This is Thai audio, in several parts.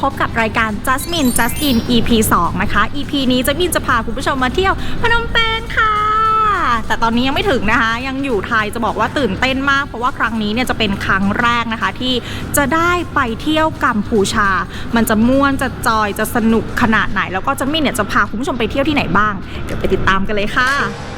พบกับรายการ Jasmine Just In EP 2 นะคะ EP นี้จะมินจะพาคุณผู้ชมมาเที่ยวพนมเปญค่ะ แต่ตอนนี้ยังไม่ถึงนะคะ ยังอยู่ไทยจะบอกว่าตื่นเต้นมาก เพราะว่าครั้งนี้เนี่ยจะเป็นครั้งแรกนะคะ ที่จะได้ไปเที่ยวกัมพูชา มันจะม่วนจะจอยจะสนุกขนาดไหน แล้วก็จะมินเนี่ยจะพาคุณผู้ชมไปเที่ยวที่ไหนบ้างเดี๋ยวไปติดตามกันเลยค่ะ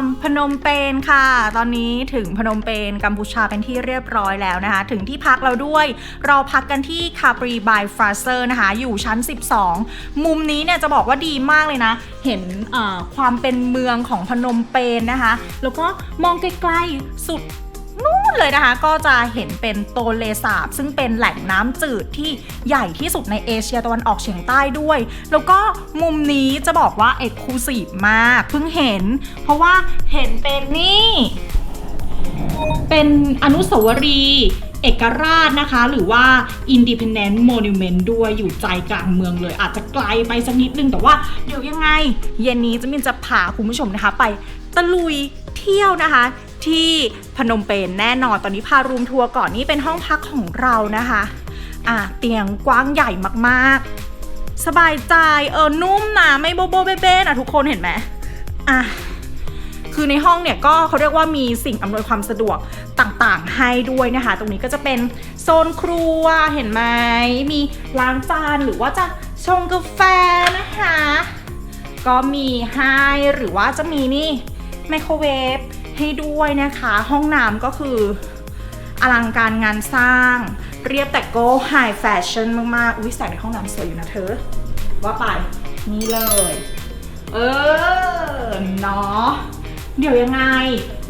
มพนมเปญค่ะ ตอนนี้ถึงพนมเปญกัมพูชาเป็นที่เรียบร้อยแล้วนะคะ ถึงที่พักเราด้วย เราพักกันที่คาปรีบายฟราเซอร์นะคะ อยู่ชั้น 12 มุมนี้เนี่ยจะบอกว่าดีมากเลยนะ เห็นความเป็นเมืองของพนมเปญนะคะ แล้วก็มองไกลๆสุด นู่นเลยนะคะ ก็จะเห็นเป็นโตเลสาบ ซึ่งเป็นแหล่งน้ำจืดที่ใหญ่ที่สุดในเอเชียตะวันออกเฉียงใต้ด้วย แล้วก็มุมนี้จะบอกว่าเอกลูซีฟมากเพิ่งเห็น เพราะว่าเห็นเป็นนี่ เป็นอนุสาวรีย์เอกราชนะคะ หรือว่า Independent Monument ด้วยอยู่ใจกลางเมืองเลย อาจจะไกลไปสักนิดนึง แต่ว่าเดี๋ยวยังไง เย็นนี้จะมินจะพาคุณผู้ชมนะคะ ไปตะลุยเที่ยวนะคะ ที่พนมเปญแน่นอน ตอนนี้พารูมทัวร์ก่อนนี่เป็นห้องพักของเรานะคะอะเตียงกว้างใหญ่มากๆ สบายใจเออนุ่มนะไม่โบโบเบ้เบ้นะทุกคนเห็นไหมอะคือในห้องเนี่ยก็เขาเรียกว่ามีสิ่งอำนวยความสะดวกต่างๆให้ด้วยนะคะ ตรงนี้ก็จะเป็นโซนครัวเห็นไหมมีล้างจานหรือว่าจะชงกาแฟนะคะ ก็มีให้หรือว่าจะมีนี่ไมโครเวฟ ให้ด้วยนะคะ ห้องน้ำก็คืออลังการงานสร้าง เรียบแต่ก็ไฮแฟชั่นมากๆ อุ้ยแสงในห้องน้ำสวยอยู่นะเธอ ว่าไป นี่เลย เออ เนาะเดี๋ยวยังไง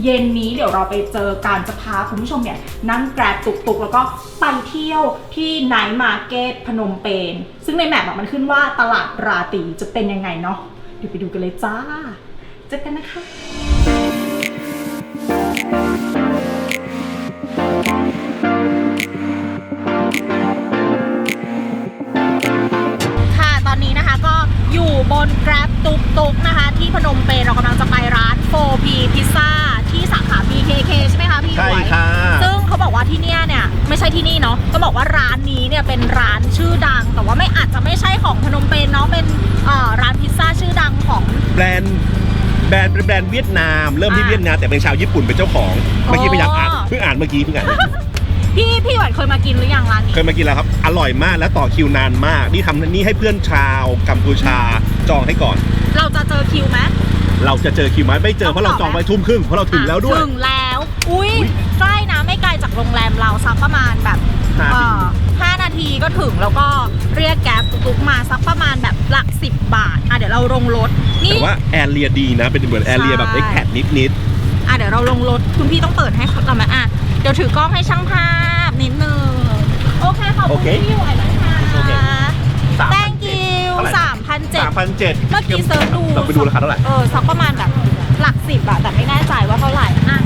เย็นนี้เดี๋ยวเราไปเจอการจะพาคุณผู้ชมเนี่ย นั่งแกร็บตุกๆ แล้วก็ไปเที่ยวที่ไนท์มาร์เก็ตพนมเปญซึ่งในแมปมันขึ้นว่าตลาดราตรีจะเป็นยังไงเนาะเดี๋ยวไปดูกันเลยจ้า เจอกันนะคะ อยู่บน Grab ตุกตุกๆนะคะ ที่พนมเปญเรากำลังจะไปร้าน 4P Pizza ที่สาขา BKK ใช่ไหมคะพี่หใช่วยค่ะ ซึ่งเขาบอกว่าที่เนี่ยเนี่ยไม่ใช่ที่นี่เนาะก็บอกว่าร้านนี้เนี่ยเป็นร้านชื่อดัง แต่ว่าไม่อาจจะไม่ใช่ของพนมเปญเนาะเป็นเอ่อร้านพิซซ่าชื่อดังของ แบรนด์แบรนด์เป็นแบรนด์เวียดนาม เริ่มที่อ่าเวียดนามแต่เป็นชาวญี่ปุ่นเป็นเจ้าของ เมื่อกี้อ๋อพยายามอ่านเพิ่งอ่านเมื่อกี้เพิ่งอ่าน พี่พี่หวันเคยมากินหรือยังร้านนี้ เคยมากินแล้วครับ อร่อยมากและต่อคิวนานมาก นี่ทำนี่ให้เพื่อนชาวกัมพูชาจองให้ก่อน เราจะเจอคิวไหมเราจะเจอคิวไหมไม่เจอเพราะเราจองไว้ทุ่มครึ่งเพราะเราถึงแล้วด้วย ถึงแล้ว อุ้ยอุ๊ยใกล้นะไม่ไกลจากโรงแรมเราสักประมาณแบบห้าเอ่ปีอห้านาทีก็ถึงแล้วก็เรียกแก๊ปตุกๆมาสักประมาณแบบหลักสิบบาท อะเดี๋ยวเราลงรถนี่แต่ว่าแอร์เรียดีนะ เป็นเหมือนแอร์เรียแบบใช่เอ็กแพดนิดอะเดี๋ยวดี๋ยวเราลงรถคุณพี่ต้องเปิดให้เราไหมอะเดี๋ยวถือกล้องให้ช่างภาพนิดนึง โอเคขอบคุณโอเคพี่ไหวนะคะโอเค thank you เท่าไหร่สามพันเจ็ด สามพันเจ็ดเมื่อกี้เซิร์ชดู เราไปดูราคาเท่าไหร่ เออสักประมาณแบบหลักสิบอะแต่ไม่แน่ใจว่าเท่าไหร่อะ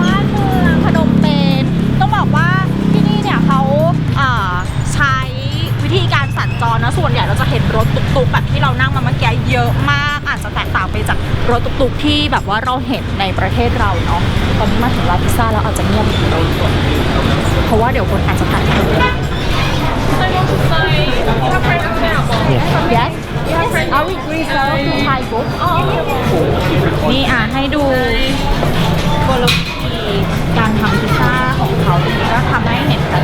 บ้านเมืองพนมเปญต้องบอกว่าที่นี่เนี่ยเขาอ่าใช้วิธีการสัญจรนะส่วนใหญ่เราจะเห็นรถตุกๆแบบที่เรานั่งมาเมื่อกี้เยอะมาก อาจจะแตกต่างไปจากรถตุกๆที่แบบว่าเราเห็นในประเทศเราเนาะตอนนี้มาถึงร้านพิซซ่าแล้วอาจจะเงียบอยู่เราตัวเพราะว่าเดี๋ยวคนอาจจะผ่านไป Yes Yes Are we reserved to Thai book นี่อะให้ดูกลวิธีการทำพิซซ่าของเขาตรงนี้ก็ทำให้เห็นกัน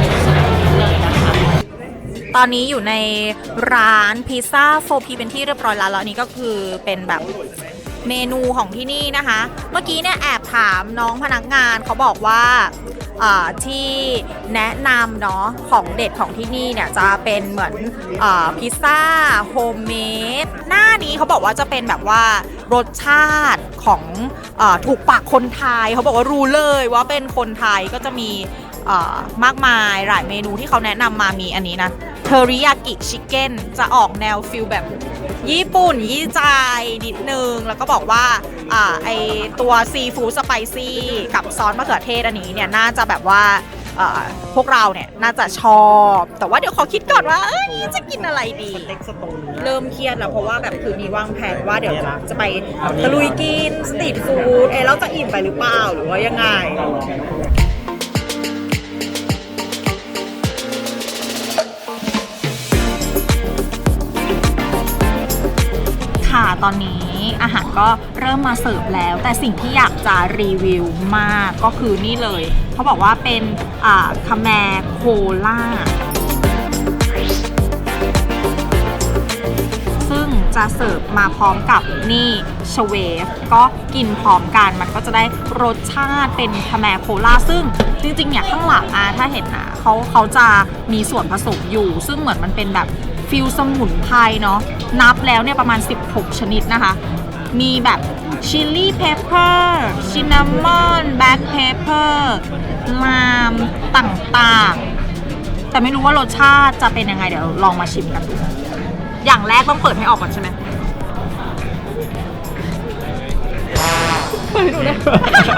ตอนนี้อยู่ในร้านพิซซ่าโฟพีเป็นที่เรียบร้อยแล้วแล้วนี้ก็คือเป็นแบบเมนูของที่นี่นะคะ เมื่อกี้เนี่ยแอบถามน้องพนักงานเขาบอกว่าที่แนะนำเนาะของเด็ดของที่นี่เนี่ยจะเป็นเหมือนอพิซซ่าโฮมเมดหน้านี้เขาบอกว่าจะเป็นแบบว่ารสชาติของอถูกปากคนไทยเขาบอกว่ารู้เลยว่าเป็นคนไทยก็จะมี มากมายหลายเมนูที่เขาแนะนำมามีอันนี้นะเทอริยากิชิคเก้นจะออกแนวฟิลแบบญี่ปุ่นยี่ใจายนิดนึง แล้วก็บอกว่าอ่าไอตัวซีฟู้ดสไปซี่กับซอสมะเขือเทศอันนี้เนี่ยน่าจะแบบว่าพวกเราเนี่ยน่าจะชอบ แต่ว่าเดี๋ยวขอคิดก่อนว่าเอ้ยจะกินอะไรดี เริ่มเครียดแล้วเพราะว่าแบบคือมีวางแผนว่าเดี๋ยวจะไปตะลุยกินสตรีทฟู้ดเอะเราจะอิ่มไปหรือเปล่าหรือว่ายังไง ค่ะ ตอนนี้อาหารก็เริ่มมาเสิร์ฟแล้ว แต่สิ่งที่อยากจะรีวิวมากก็คือนี่เลย เขาบอกว่าเป็นอ่าคาแมโคล่าซึ่งจะเสิร์ฟมาพร้อมกับนี่ชเวฟก็กินพร้อมกันมันก็จะได้รสชาติเป็นคาแมโคล่าซึ่งจริงๆเนี่ยข้างหลังอะถ้าเห็นนะเขาเขาจะมีส่วนผสมอยู่ ซึ่งเหมือนมันเป็นแบบ ฟิลสมุนไพรเนาะนับแล้วเนี่ยประมาณ 16 ชนิดนะคะ มีแบบชิลลี่เพเปอร์ชินนามอนแบล็คเพเปอร์ลามต่างๆ แต่ไม่รู้ว่ารสชาติจะเป็นยังไง เดี๋ยวลองมาชิมกันดู อย่างแรกต้องเปิดให้ออกก่อนใช่ไหมเปิดดูเลย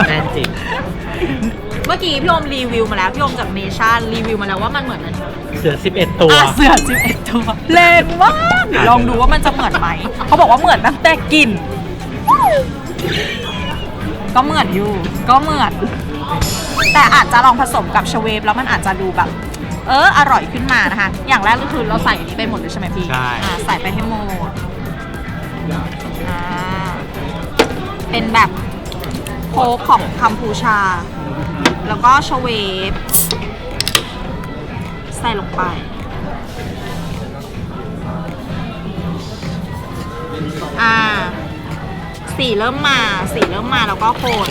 แน่นจริง เมื่อกี้พี่โอมรีวิวมาแล้ว พี่โอมจากเนชั่นรีวิวมาแล้วว่ามันเหมือนอะไรเสือ 11 ตัว อะเสือสิบเอ็ดตัวแรงมากเดี๋ยวลองดูว่ามันจะเหมือนไหม เขาบอกว่าเหมือนตั้งแต่กลิ่น ก็เหมือนอยู่ ก็เหมือน แต่อาจจะลองผสมกับชเวฟแล้วมันอาจจะดูแบบ เอออร่อยขึ้นมานะคะ อย่างแรกก็คือเราใส่อันนี้ไปหมดเลยใช่ไหมพี่ใช่ อ่าใส่ไปให้หมดอ่าเป็นแบบโค้กของคัมพูชา แล้วก็ชเวฟใส่ลงไป อ่า สีเริ่มมา สีเริ่มมาแล้วก็โคน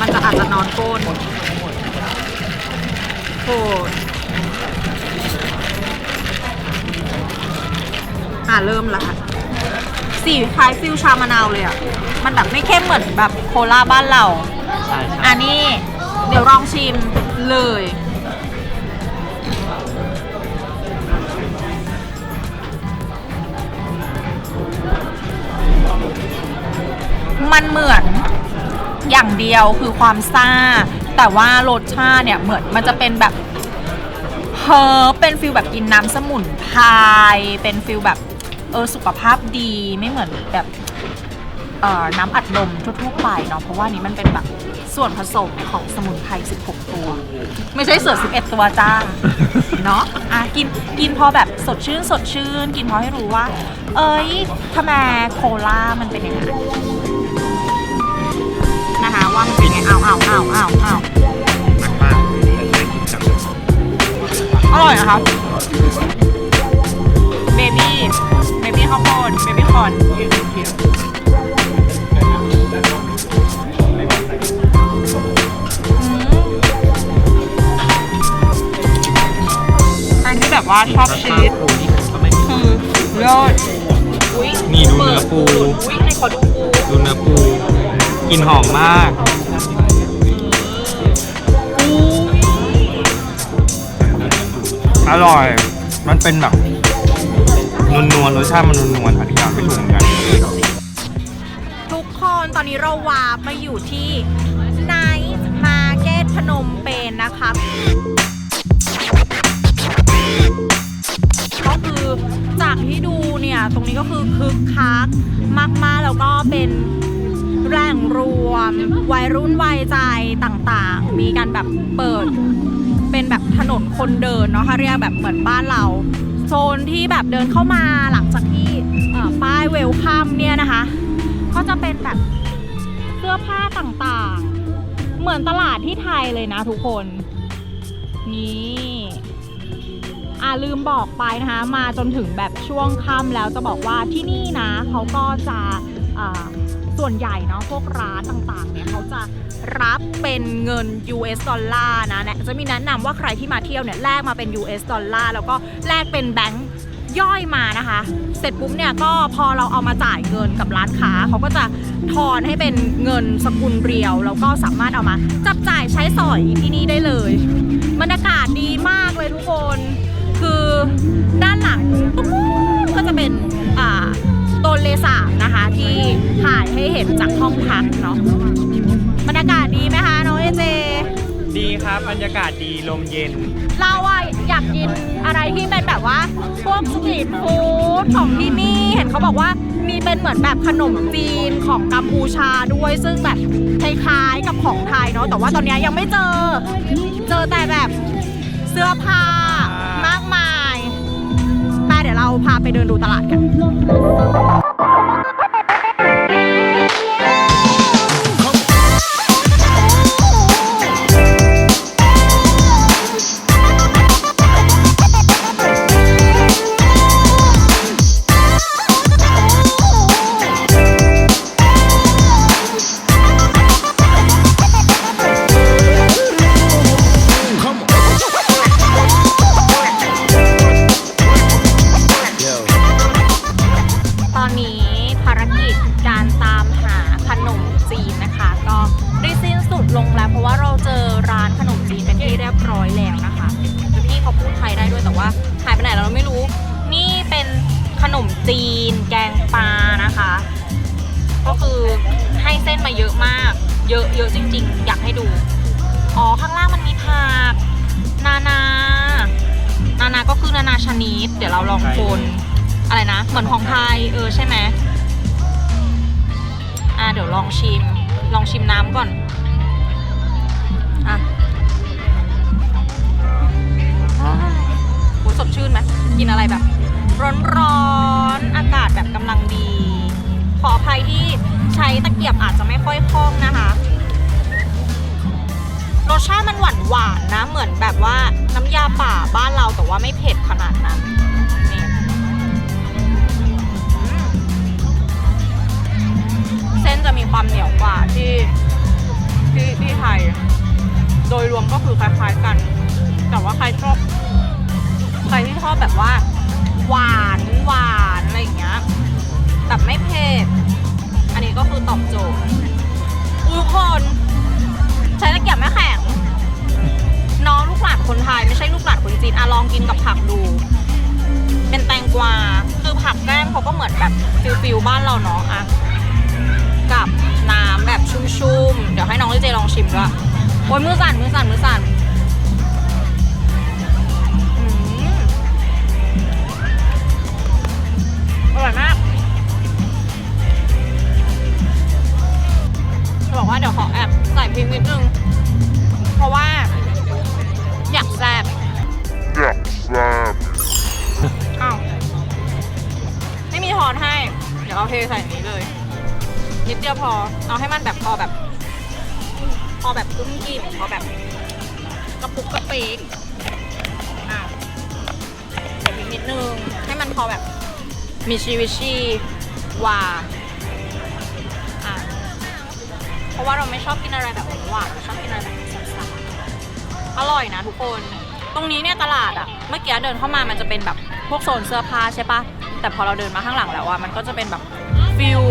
มันจะอาจจะนอนโคนโคนอ่าเริ่มแล้วค่ะสีคล้ายฟิวชามะนาวเลยอะ มันแบบไม่เข้มเหมือนแบบโคลาบ้านเรา ใช่ใช่อันนี้ เดี๋ยวลองชิมเลย มันเหมือนอย่างเดียวคือความซ่า แต่ว่ารสชาติเนี่ยเหมือนมันจะเป็นแบบเฮอเป็นฟิลแบบกินน้ำสมุนไพรเป็นฟิลแบบเออสุขภาพดีไม่เหมือนแบบเอ่อน้ำอัดลมทั่วๆไปเนาะเพราะว่านี้มันเป็นแบบ ส่วนผสมของสมุนไพร 16 ตัว ไม่ใช่เสือ11 ตัวจ้า เนาะอะกินกินพอแบบสดชื่นสดชื่น กินพอให้รู้ว่า เอ้ยทำไมโคลามันเป็นยังไงนะคะว่ามันเป็นยังไงอ้าวอ้าวอ้าวอ้าวอ้าวอร่อยนะคะเบบี้เบบี้ข้าวโพดเบบี้คอนอันที่ บว่าชอบชีสคือเลิศอุ้ยนี่ดูเนื้อปู อุ้ยให้ขอดูปูดูเนื้อปูกินหอมมากอร่อย มันเป็นแบบนวลนวลรสชาติมันนวลนวลอธิบายไม่ถูกเหมือนกัน ทุกคนตอนนี้เราวาไปอยู่ที่ไนท์มาร์เก็ตพนมเปญนนะคะ คือจากที่ดูเนี่ยตรงนี้ก็คือคึกคักมากๆแล้วก็เป็นแหล่งรวม วัยรุ่นวัยใจต่างๆ มีการแบบเปิดเป็นแบบถนนคนเดินเนาะถ้าเรียกแบบเหมือนบ้านเรา โซนที่แบบเดินเข้ามาหลังจากที่ป้ายเวลคัมเนี่ยนะคะ ก็จะเป็นแบบเสื้อผ้าต่างๆ เหมือนตลาดที่ไทยเลยนะทุกคน นี่ อ่าลืมบอกไปนะคะ มาจนถึงแบบช่วงค่ำแล้วจะบอกว่าที่นี่นะเขาก็จะส่วนใหญ่เนาะพวกร้านต่างๆเนี่ยเขาจะรับเป็นเงิน US ดอลลาร์นะเนี่ยจะมีแนะนำว่าใครที่มาเที่ยวเนี่ยแลกมาเป็น US ดอลลาร์แล้วก็แลกเป็นแบงค์ย่อยมานะคะ เสร็จปุ๊บเนี่ยก็พอเราเอามาจ่ายเงินกับร้านค้าเขาก็จะทอนให้เป็นเงินสกุลเรียว แล้วก็สามารถเอามา จับจ่ายใช้สอยที่นี่ได้เลยบรรยากาศดีมากเลยทุกคน คือด้านหลังตรงนู้นก็จะเป็นอ่าต้นเลสาบนะคะ ที่ถ่ายให้เห็นจากห้องพักเนาะบรรยากาศดีไหมคะน้องเอเจ ดีครับบรรยากาศดีลมเย็น เราอะอยากกินอะไรที่เป็นแบบว่าพวกสตรีทฟู้ดของที่นี่เห็นเขาบอกว่ามีเป็นเหมือนแบบขนมจีนของกัมพูชาด้วยซึ่งแบบคล้ายๆกับของไทยเนาะแต่ว่าตอนนี้ยังไม่เจอ เจอแต่แบบเสื้อผ้า พาไปเดินดูตลาดกัน ไทยเออใช่ไหมอ่าเดี๋ยวลองชิม ลองชิมน้ำก่อน อะอ้สดชื่นไหมกินอะไรแบบ ร้อนๆอากาศแบบกำลังดี ขออภัยที่ใช้ตะเกียบอาจจะไม่ค่อยคล่องนะคะรสชาติมันหวานหวานๆนะ เหมือนแบบว่าน้ำยาป่าบ้านเราแต่ว่าไม่เผ็ดขนาดนั้น ส้นจะมีความเหนียวกว่าที่ที่ที่ไทย โดยรวมก็คือคล้ายๆกัน แต่ว่าใครชอบใครที่ชอบแบบว่า หวานหวานอะไรอย่างเงี้ยแบบไม่เผ็ดอันนี้ก็คือตอบโจทย์อุยทุกคนใช้ตะเกียบไม่แข็งน้องลูกหลานคนไทยไม่ใช่ลูกหลานคนจีนอะลองกินกับผักดู เป็นแตงกวาคือผักแก้มเขาก็เหมือนแบบฟิลฟิลบ้านเราเนาะอะ น้ำแบบชุ่มๆ เดี๋ยวให้น้องลิเจลองชิมด้วยโอ้ยมือสั่นมือสั่นมือสั่น มีชีวิชีวาเพราะว่าเราไม่ชอบกินอะไรแบบหวานเราชอบกินอะไรแบบซ่าๆอร่อยนะทุกคน ตรงนี้เนี่ยตลาดอะเมื่อกี้เดินเข้ามามันจะเป็นแบบพวกโซนเสื้อผ้าใช่ปะแต่พอเราเดินมาข้างหลังแล้วอะมันก็จะเป็นแบบฟิล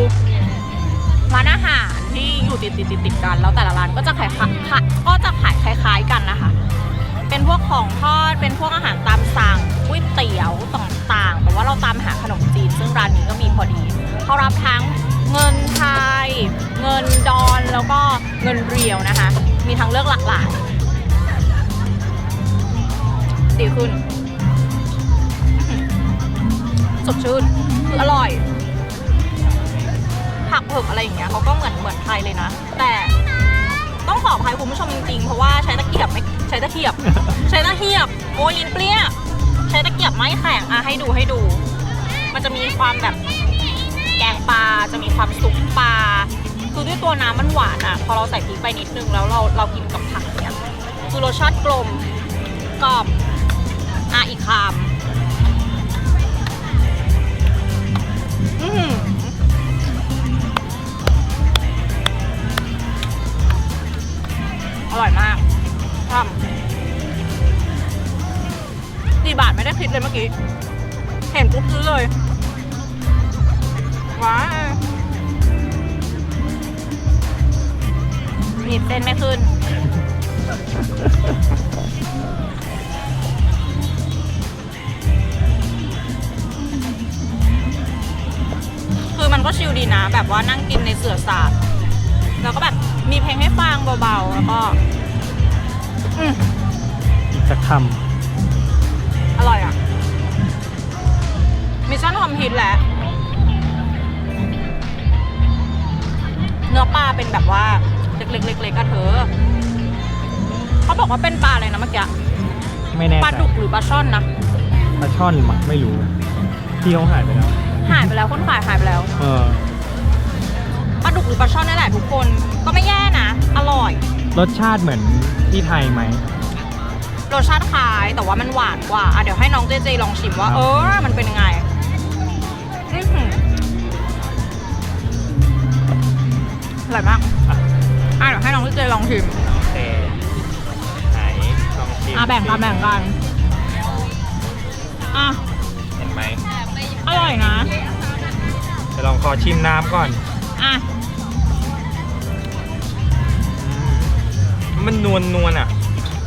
ร้านอาหารที่อยู่ติดติดติดติดกัน แล้วแต่ละร้านก็จะขายขายก็จะขายคล้าย ๆกันนะคะ เป็นพวกของทอดเป็นพวกอาหารตามสั่ง ก๋วยเตี๋ยวต่างๆ แต่ว่าเราตามหาขนมจีน ซึ่งร้านนี้ก็มีพอดี เขารับทั้งเงินไทย เงินดอลแล้วก็เงินเรียวนะคะ มีทางเลือกหลากหลายดีขึ้นสดชื่นคืออร่อย ผักเผือกอะไรอย่างเงี้ยเขาก็เหมือนเหมือนไทยเลยนะ แต่ต้องขออภัยคุณผู้ชมจริงๆ เพราะว่าใช้ตะเกียบไม่ใช้ตะเกียบ ใช้ตะเกียบ โอ้ยลิ้นเปรี้ย ช้ตะเกียบไม่แข็งอะให้ดูให้ดู มันจะมีความแบบแกงปลาจะมีความสุกปลาคือด้วยตัวน้ำมันหวานอะ พอเราใส่พริกไปนิดนึงแล้วเราเรากินกับผักเนี่ยคือรสชาติกลมกรอบอะอีกคำอื้อหืออร่อยมากทำ สี่บาทไม่ได้คิดเลยเมื่อกี้ เห็นปุ๊บซื้อเลย ว้าหนีบเส้นไม่ขึ้น คือมันก็ชิลดีนะ แบบว่านั่งกินในเสือสาดแล้วก็แบบมีเพลงให้ฟังเบาๆ แล้วก็ อืม อีกสักคอ ร่อยอะ มิชชั่นคอมพลีทแล้วเนื้อปลาเป็นแบบว่า เล็กๆเล็กๆอะเธอ เขาบอกว่าเป็นปลาอะไรนะเมื่อกี้ำไม่แน่ปลาใจดุกหรือปลาช่อนนะ ปลาช่อนมั้งไม่รู้พี่เขาหายไปแล้ว หายไปแล้วคนขายหายไปแล้ว เออ ปลาดุกหรือปลาช่อนนี่แหละทุกคน ก็ไม่แย่นะ อร่อย รสชาติเหมือนที่ไทยไหม รสชาติคล้ายแต่ว่ามันหวานกว่าอะเดี๋ยวให้น้องเจเจลองชิมว่าครับเออ มันเป็นยังไงอื้อหืออร่อยมากอะเดี๋ยวให้น้องเจเจลองชิมแต่ไหนลองชิมอะแบ่งกันแบ่งกันอะเห็นไหมอร่อยนะจะลองขอชิมน้ำก่อน อะอืมมันนวลนวลๆอะ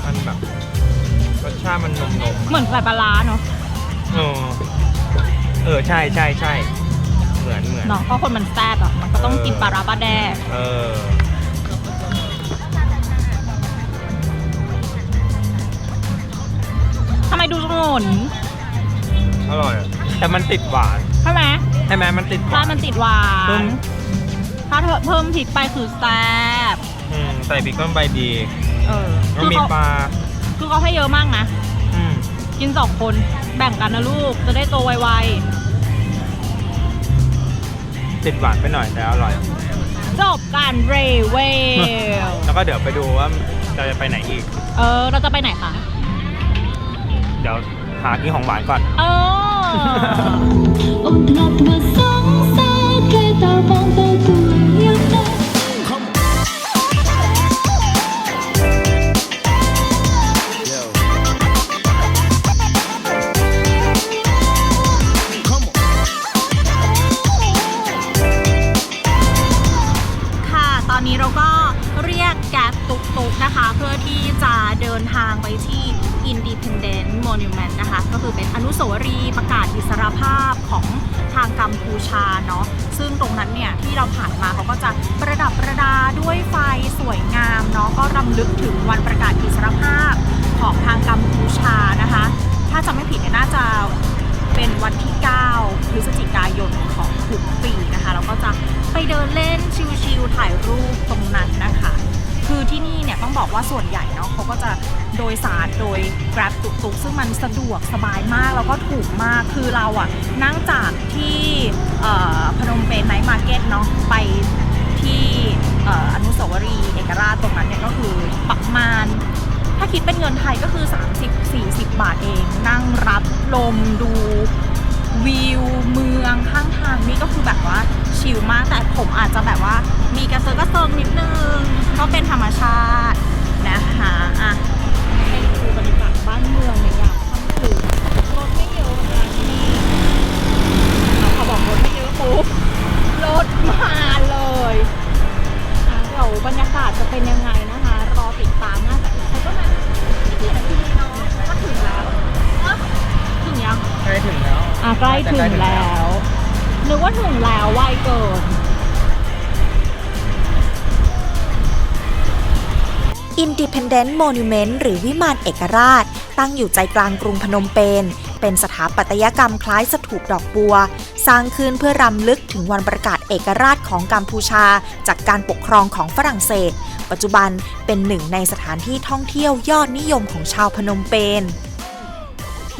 มันแบบรส ชาติมันนมนมเหมือนใส่ปลาร้าเนาะๆเออเออใช่ใช่ใช่เหมือนเหมือนเนาะเพราะคนมันแซ่บอะมันก็ต้องกินปลาร้าปลาแดกเออทำไมดูสงนอร่อยอะแต่มันติดหวานใช่ไหมใช่ไหมมันติดหใช่วาน มันติดหวาเพิ่น มถ้าเธอเพิ่มพริกไปคือแซ่บอืมใส่พริกเพิ่มไปดี เออแล้วคือมีเขาปลา คือเขาให้เยอะมากนะ อืมกินสองคนแบ่งกันนะลูก จะได้โตไวติดหวานไปหน่อยแต่อร่อย ๆ จบการเรเวล แล้วก็เดี๋ยวไปดูว่าเราจะไปไหนอีก เออ เราจะไปไหนคะ เดี๋ยวหากินของหวานก่อน เออ Ôm ngọt vừa sống xa kề ta vòng tay cùng yêu ta Independent Monument นะคะ ก็คือเป็นอนุสาวรีย์ประกาศอิสรภาพของทางกัมพูชาเนาะซึ่งตรงนั้นเนี่ย ที่เราผ่านมาเขาก็จะประดับประดาด้วยไฟสวยงามเนาะก็รำลึกถึงวันประกาศอิสรภาพของทางกัมพูชานะคะ ถ้าจำไม่ผิดเนี่ยน่าจะเป็นวันที่ 9 พฤศจิกายนของทุกปีนะคะ เราก็จะไปเดินเล่นชิลๆถ่ายรูปตรงนั้นนะคะ คือที่นี่เนี่ยต้องบอกว่าส่วนใหญ่เนาะเขาก็จะโดยสารโดย Grab ตุกๆซึ่งมันสะดวกสบายมากแล้วก็ถูกมากคือเราอะนั่งจากที่พนมเปญไนท์มาร์เก็ตเนาะไปที่เอ่ออนุสาวรีย์เอกราชตรงนั้นเนี่ยก็คือประมาณถ้าคิดเป็นเงินไทยก็คือ 30-40 บาทเอง นั่งรับลมดู วิวเมืองข้างทางนี่ก็คือแบบว่าชิลมากแต่ผมอาจจะแบบว่า มีกระเซิร์กระเซิงนิดนึงก็เป็นธรรมชาตินะคะอะให้ดูบรรยากาศบ้านเมืองในยามค่ำคืนรถไม่เยอะนะที่นี่เอาพอบอกรถไม่เยอะปุ๊บรถมาเลยเดี๋ยวบรรยากาศจะเป็นยังไงนะคะ รอติดตามน่าจะอีกสักประมาณกี่นาที เนาะก็ถึงแล้วเนอะถึงยังใกล้ถึงแล้วอะใกล้ถึงแล้วนึกว่าถึงแล้วไวเกิน Independent Monument หรือวิมานเอกราช ตั้งอยู่ใจกลางกรุงพนมเปญเป็นสถาปัตยกรรมคล้ายสถูปดอกบัว สร้างขึ้นเพื่อรำลึกถึงวันประกาศเอกราชของกัมพูชา จากการปกครองของฝรั่งเศส ปัจจุบันเป็นหนึ่งในสถานที่ท่องเที่ยวยอดนิยมของชาวพนมเปญ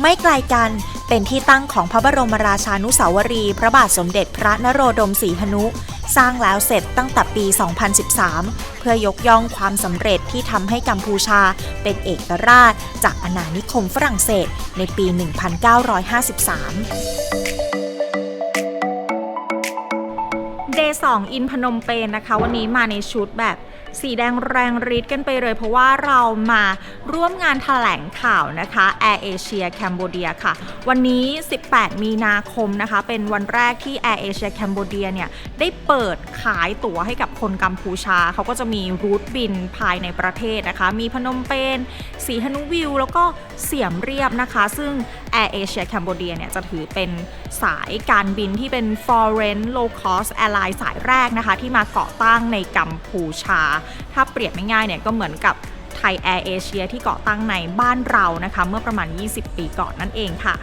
ไม่ไกลกัน เป็นที่ตั้งของพระบรมราชานุสาวรี พระบาทสมเด็จพระนโรดมศรีหนุ สร้างแล้วเสร็จตั้งแต่ปี 2013 เพื่อยกย่องความสำเร็จที่ทำให้กัมพูชาเป็นเอกราช จากอาณานิคมฝรั่งเศสในปี 1953เดย์สองอินพนมเปญนะคะ วันนี้มาในชุดแบบ สีแดงแรงฤทธิ์กันไปเลยเพราะว่าเรามาร่วมงานถแถลงข่าวนะคะ Air Asia Cambodia ค่ะ วันนี้ 18 มีนาคมนะคะ เป็นวันแรกที่ Air Asia Cambodia เนี่ยได้เปิดขายตั๋วให้กับคนกัมพูชา เขาก็จะมีรูทบินภายในประเทศนะคะ มีพนมเปญสีหนุวิว แล้วก็เสียมเรียบนะคะ ซึ่ง Air Asia Cambodia เนี่ยจะถือเป็นสายการบินที่เป็น foreign low cost airline สายแรกนะคะ ที่มาเกาะตั้งในกัมพูชา ถ้าเปรียบง่ายๆเนี่ยก็เหมือนกับไทยแอร์เอเชียที่เกาะตั้งในบ้านเรานะคะ เมื่อประมาณ 20 ปีก่อนนั่นเองค่ะ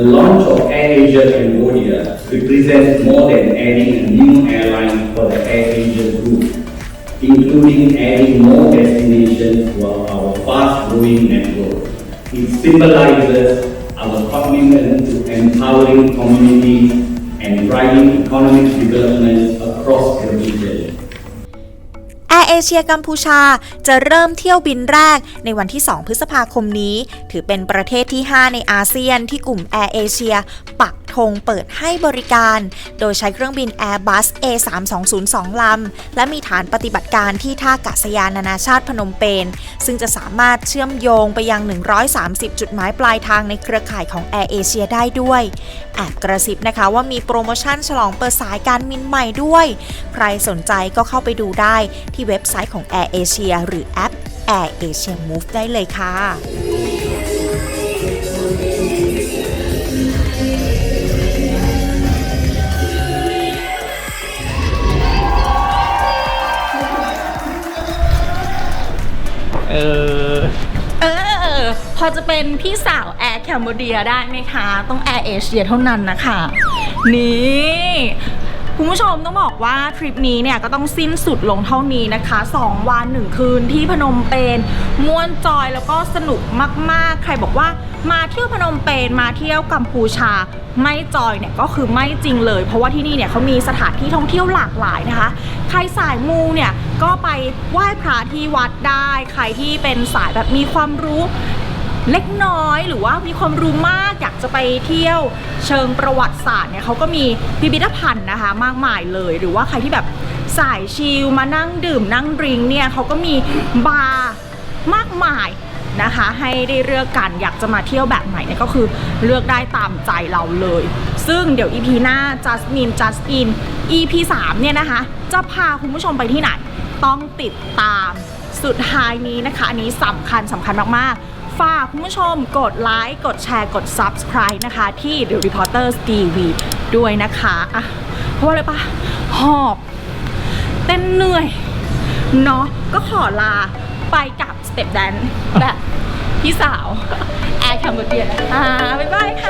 The launch of AirAsia Cambodia represents more than adding a new airline for the AirAsia Group, including adding more destinations to our fast-growing network. It symbolizes our commitment to empowering communities and driving economic development across region. เอเชียกัมพูชา จะเริ่มเที่ยวบินแรกในวันที่ 2 พฤษภาคมนี้ ถือเป็นประเทศที่ 5 ในอาเซียนที่กลุ่มแอร์เอเชียปักธงเปิดให้บริการ โดยใช้เครื่องบิน Airbus A3202 ลำ และมีฐานปฏิบัติการที่ท่าอากาศยานนานาชาติพนมเปญ ซึ่งจะสามารถเชื่อมโยงไปยัง 130 จุดหมายปลายทางในเครือข่ายของแอร์เอเชียได้ด้วยแอบกระซิบนะคะว่ามีโปรโมชั่นฉลองเปิดสายการบินใหม่ด้วย ใครสนใจก็เข้าไปดูได้ที่เว็บไซต์ของ Air Asia หรือแอป Air Asia Move ได้เลยค่ะ เออ เออ พอจะเป็นพี่สาวแอร์แคมเบเดียได้ไหมคะ ต้องแอร์เอเชียเท่านั้นนะคะ นี่ คุณผู้ชมต้องบอกว่าทริปนี้เนี่ยก็ต้องสิ้นสุดลงเท่านี้นะคะ 2 วัน 1 คืนที่พนมเปญม่วนจอยแล้วก็สนุกมากๆ ใครบอกว่ามาเที่ยวพนมเปญมาเที่ยวกัมพูชาไม่จอยเนี่ยก็คือไม่จริงเลย เพราะว่าที่นี่เนี่ยเขามีสถานที่ท่องเที่ยวหลากหลายนะคะ ใครสายมูเนี่ยก็ไปไหว้พระที่วัดได้ ใครที่เป็นสายแบบมีความรู้ เล็กน้อยหรือว่ามีความรู้มากอยากจะไปเที่ยวเชิงประวัติศาสตร์เนี่ยเขาก็มีพิพิธภัณฑ์นะคะ มากมายเลย หรือว่าใครที่แบบสายชิลมานั่งดื่มนั่งดริงก์เนี่ยเขาก็มีบาร์มากมายนะคะ ให้ได้เลือกกันอยากจะมาเที่ยวแบบไหนเนี่ยก็คือเลือกได้ตามใจเราเลย ซึ่งเดี๋ยว EP หน้า just mean just in EP 3เนี่ยนะคะ จะพาคุณผู้ชมไปที่ไหน ต้องติดตามสุดท้ายนี้นะคะ อันนี้สำคัญสำคัญมากๆ ฝากคุณผู้ชมกดไลค์ กดแชร์ กด Subscribe นะคะ ที่ The Reporters TV ด้วยนะคะอะเพราะว่าอะไรปะหอบ เต้นเหนื่อย เนาะก็ขอลาไปกับสเต็ปแดนแบบพี่สาว แอร์แคมเบอร์เดียนะคะบ๊ายบายค่ะ